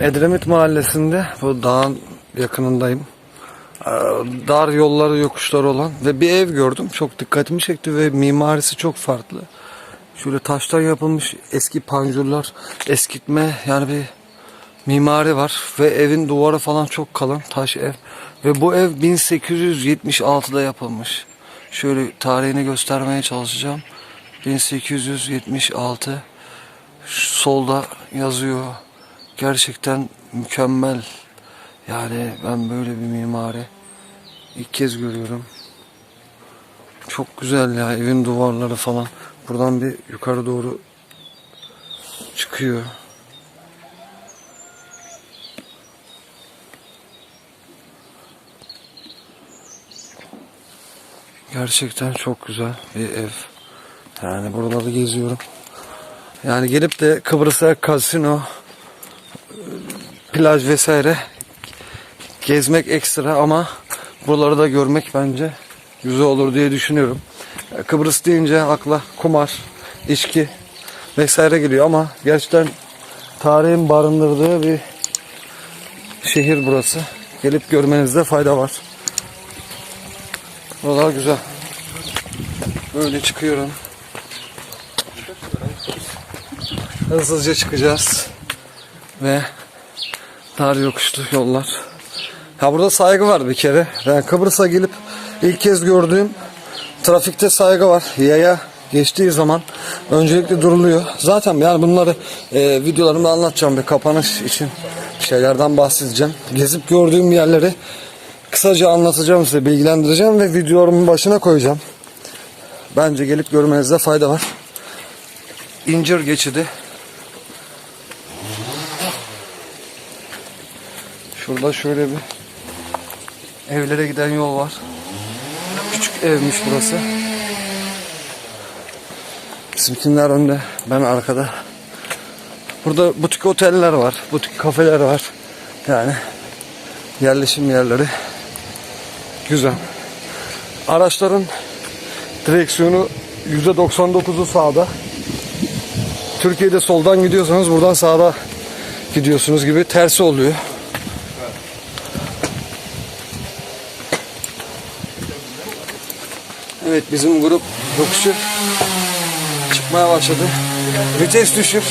Edremit Mahallesi'nde bu dağın yakınındayım. Ee, Dar yolları yokuşları olan ve bir ev gördüm. Çok dikkatimi çekti ve mimarisi çok farklı. Şöyle taştan yapılmış eski panjurlar, eskitme yani bir mimari var ve evin duvarı falan çok kalın taş ev ve bu ev 1876'da yapılmış. Şöyle tarihini göstermeye çalışacağım. 1876 Şu solda yazıyor. Gerçekten mükemmel. Yani ben böyle bir mimari ilk kez görüyorum. Çok güzel ya evin duvarları falan. Buradan bir yukarı doğru çıkıyor. Gerçekten çok güzel bir ev. Yani buraları geziyorum. Yani gelip de Kıbrıs'a kasino, plaj vesaire gezmek ekstra ama buraları da görmek bence güzel olur diye düşünüyorum. Kıbrıs deyince akla kumar, içki vesaire geliyor ama gerçekten tarihin barındırdığı bir şehir burası. Gelip görmenizde fayda var. Buralar güzel. Böyle çıkıyorum. Hızlıca çıkacağız. Ve dar yokuşlu yollar. Ya burada saygı var bir kere. Ben Kıbrıs'a gelip ilk kez gördüğüm trafikte saygı var. Yaya geçtiği zaman öncelikle duruluyor. Zaten yani bunları e, videolarımda anlatacağım bir kapanış için şeylerden bahsedeceğim. Gezip gördüğüm yerleri kısaca anlatacağım size, bilgilendireceğim ve videolarımın başına koyacağım. Bence gelip görmenizde fayda var. İncir geçidi. Şurada şöyle bir evlere giden yol var. Küçük evmiş burası. Bizimkiler önde, ben arkada. Burada butik oteller var, butik kafeler var. Yani yerleşim yerleri güzel. Araçların direksiyonu %99'u sağda. Türkiye'de soldan gidiyorsanız buradan sağda gidiyorsunuz gibi tersi oluyor. Evet bizim grup yokuşu çıkmaya başladı. Vites düşür.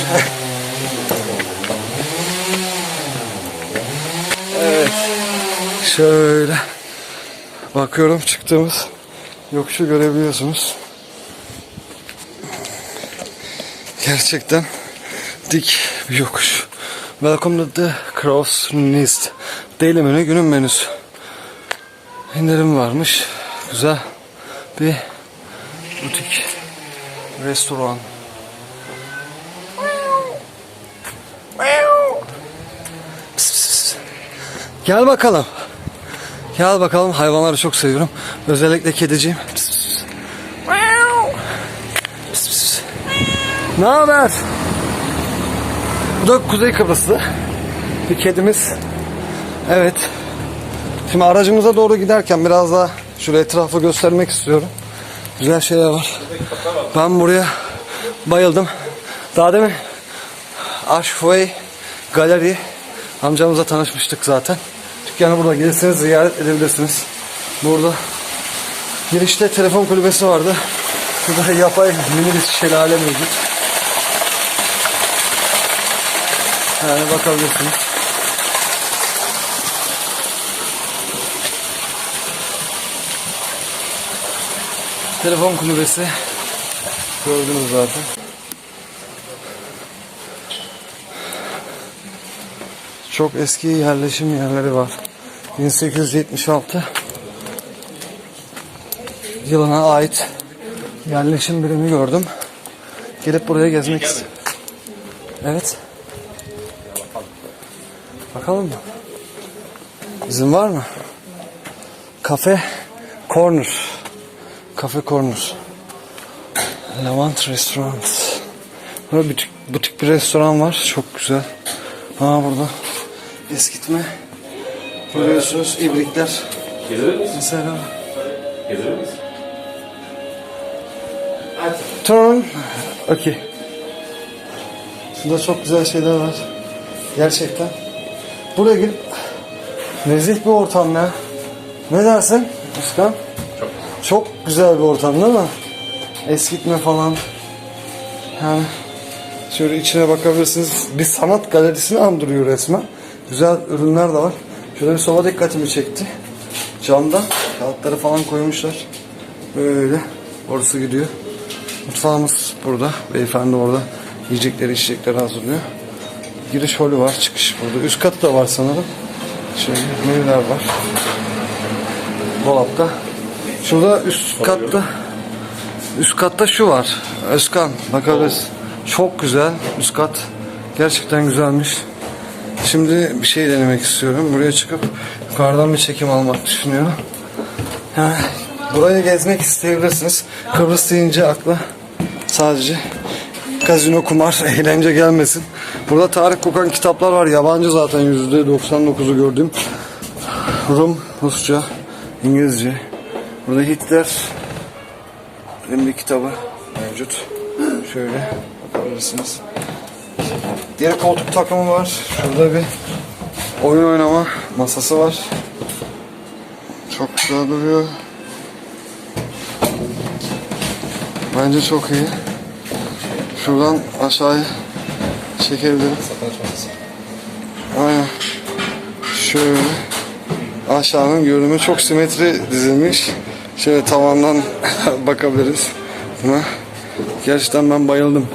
evet. Şöyle bakıyorum çıktığımız yokuşu görebiliyorsunuz. Gerçekten dik bir yokuş. Welcome to the Cross Nest. Daily menü günün menüsü. İndirim varmış. Güzel bir butik restoran. Pıs pıs pıs. Gel bakalım. Gel bakalım hayvanları çok seviyorum. Özellikle kediciğim. Pıs pıs pıs. Pıs pıs. Ne haber? Bu da Kuzey Kıbrıslı. Bir kedimiz. Evet. Şimdi aracımıza doğru giderken biraz daha şöyle etrafı göstermek istiyorum. Güzel şeyler var. Ben buraya bayıldım. Daha demin Ashway Galeri amcamızla tanışmıştık zaten. Dükkanı burada gelirseniz ziyaret edebilirsiniz. Burada girişte telefon kulübesi vardı. Burada yapay mini şelale mevcut. Yani bakabilirsiniz. Telefon kulübesi. Gördünüz zaten. Çok eski yerleşim yerleri var. 1876 yılına ait yerleşim birimi gördüm. Gelip buraya gezmek istiyorum. Evet. Bakalım mı? İzin var mı? Kafe Corner. Kafe Corner. Levant Restaurant. Burada butik, butik bir restoran var. Çok güzel. Ha burada eskitme. Görüyorsunuz ibrikler. Gelir misin? Mesela Gelir misin? turn. Okey. Burada çok güzel şeyler var. Gerçekten. buraya girip nezih bir ortam ya. Ne dersin Özkan? Çok. Güzel bir ortam değil mi? Eskitme falan. Yani şöyle içine bakabilirsiniz. Bir sanat galerisini andırıyor resmen. Güzel ürünler de var. Şöyle bir soba dikkatimi çekti. Camda kağıtları falan koymuşlar. Böyle. Orası gidiyor. Mutfağımız burada. Beyefendi orada yiyecekleri içecekleri hazırlıyor. Giriş holü var. Çıkış burada. Üst katı da var sanırım. Şöyle menüler var. Dolapta. Şurada üst katta üst katta şu var. Özkan bakabiliriz. Çok güzel üst kat. Gerçekten güzelmiş. Şimdi bir şey denemek istiyorum. Buraya çıkıp yukarıdan bir çekim almak düşünüyorum. Yani burayı gezmek isteyebilirsiniz. Kıbrıs deyince akla sadece kazino, kumar, eğlence gelmesin. Burada tarih kokan kitaplar var. Yabancı zaten %99'u gördüğüm. Rum, Rusça, İngilizce. Burada Hitler bir kitabı mevcut. Şöyle bakabilirsiniz. Diğer koltuk takımı var. Şurada bir oyun oynama masası var. Çok güzel duruyor. Bence çok iyi. Şuradan aşağıya çekebilirim. Aynen. Şöyle aşağının görünümü çok simetri dizilmiş. Şöyle tavandan bakabiliriz buna. Gerçekten ben bayıldım.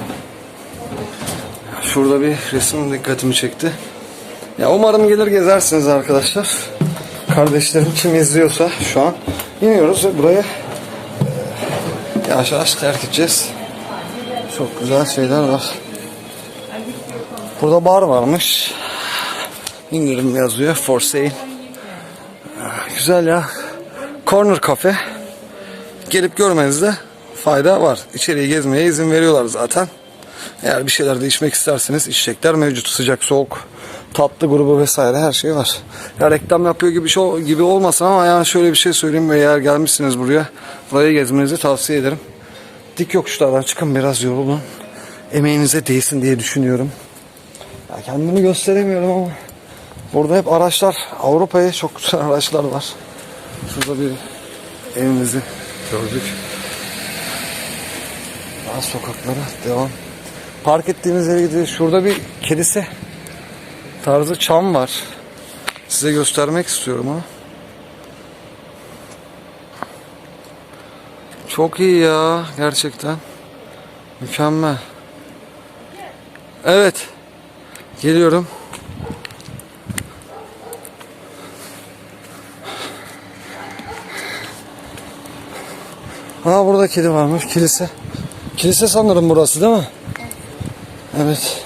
Şurada bir resim dikkatimi çekti. Ya umarım gelir gezersiniz arkadaşlar. Kardeşlerim kim izliyorsa şu an iniyoruz ve burayı e, yavaş yavaş terk edeceğiz. Çok güzel şeyler var. Burada bar varmış. İndirim yazıyor. For sale. Güzel ya. Corner Cafe. Gelip görmenizde fayda var. İçeriği gezmeye izin veriyorlar zaten. Eğer bir şeyler de içmek isterseniz içecekler mevcut. Sıcak, soğuk, tatlı grubu vesaire her şey var. Ya reklam yapıyor gibi şey gibi olmasın ama yani şöyle bir şey söyleyeyim eğer gelmişsiniz buraya burayı gezmenizi tavsiye ederim. Dik yokuşlardan çıkın biraz yorulun. Emeğinize değsin diye düşünüyorum. Ya kendimi gösteremiyorum ama burada hep araçlar Avrupa'ya çok güzel araçlar var. Şurada bir evimizi gördük. Daha sokaklara devam. Park ettiğimiz yere gidiyoruz. Şurada bir kilise tarzı çam var. Size göstermek istiyorum ha. Çok iyi ya gerçekten. Mükemmel. Evet. Geliyorum. Ha burada kedi varmış kilise. Kilise sanırım burası değil mi? Evet.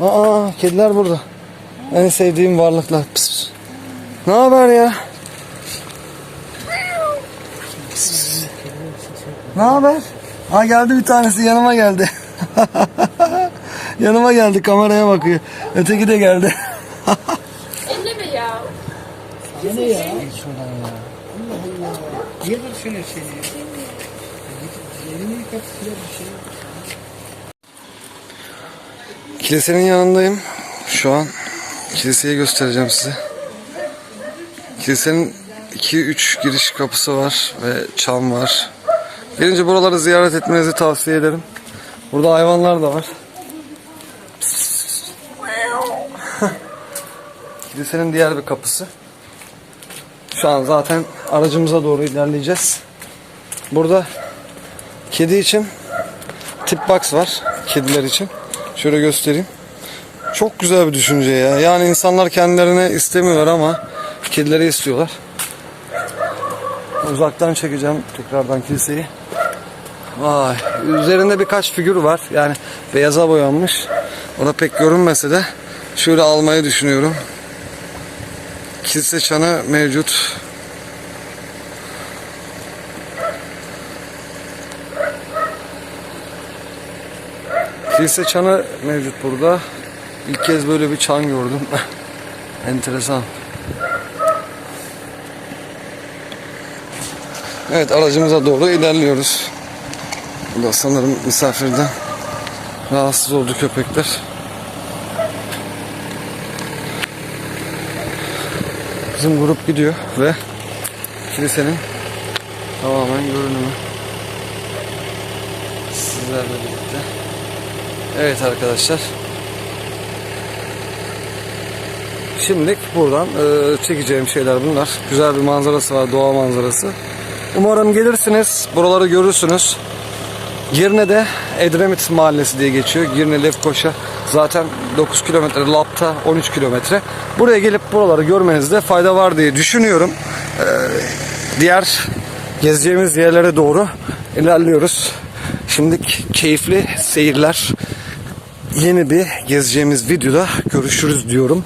Aa kediler burada. En sevdiğim varlıklar. Pıs pıs. Ne haber ya? Pıs pıs. Ne haber? Ha geldi bir tanesi yanıma geldi. yanıma geldi kameraya bakıyor. Öteki de geldi. Elleme ya. Niye bakıyorsun seni? Elini yıkat size bir şey. Kilisenin yanındayım. Şu an kiliseyi göstereceğim size. Kilisenin 2-3 giriş kapısı var ve çam var. Gelince buraları ziyaret etmenizi tavsiye ederim. Burada hayvanlar da var. Kilisenin diğer bir kapısı. Şu an zaten aracımıza doğru ilerleyeceğiz. Burada kedi için tip box var. Kediler için. Şöyle göstereyim. Çok güzel bir düşünce ya. Yani insanlar kendilerine istemiyorlar ama kedileri istiyorlar. Uzaktan çekeceğim tekrardan kiliseyi. Vay. Üzerinde birkaç figür var. Yani beyaza boyanmış. O da pek görünmese de şöyle almayı düşünüyorum. Kilise çanı mevcut. Kilise çanı mevcut burada. İlk kez böyle bir çan gördüm. Enteresan. Evet aracımıza doğru ilerliyoruz. Burada sanırım misafirden rahatsız oldu köpekler. Bizim grup gidiyor ve kilisenin tamamen görünümü sizlerle birlikte. Evet arkadaşlar. Şimdilik buradan e, çekeceğim şeyler bunlar. Güzel bir manzarası var, doğa manzarası. Umarım gelirsiniz, buraları görürsünüz. Girne'de Edremit Mahallesi diye geçiyor. Girne Lefkoşa zaten 9 kilometre, Lapta 13 kilometre. Buraya gelip buraları görmenizde fayda var diye düşünüyorum. Ee, diğer gezeceğimiz yerlere doğru ilerliyoruz. Şimdi keyifli seyirler. Yeni bir gezeceğimiz videoda görüşürüz diyorum.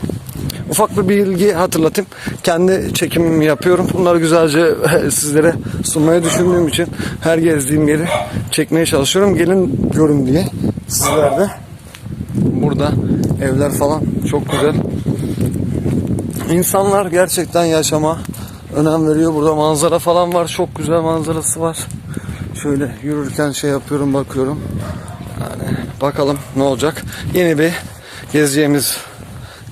Ufak bir bilgi hatırlatayım. Kendi çekimimi yapıyorum. Bunları güzelce sizlere sunmayı düşündüğüm için her gezdiğim yeri çekmeye çalışıyorum. Gelin görün diye. Sizler de burada evler falan çok güzel. İnsanlar gerçekten yaşama önem veriyor. Burada manzara falan var. Çok güzel manzarası var. Şöyle yürürken şey yapıyorum bakıyorum. Bakalım ne olacak. Yeni bir gezeceğimiz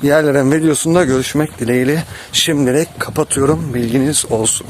yerlerin videosunda görüşmek dileğiyle şimdilik kapatıyorum. Bilginiz olsun.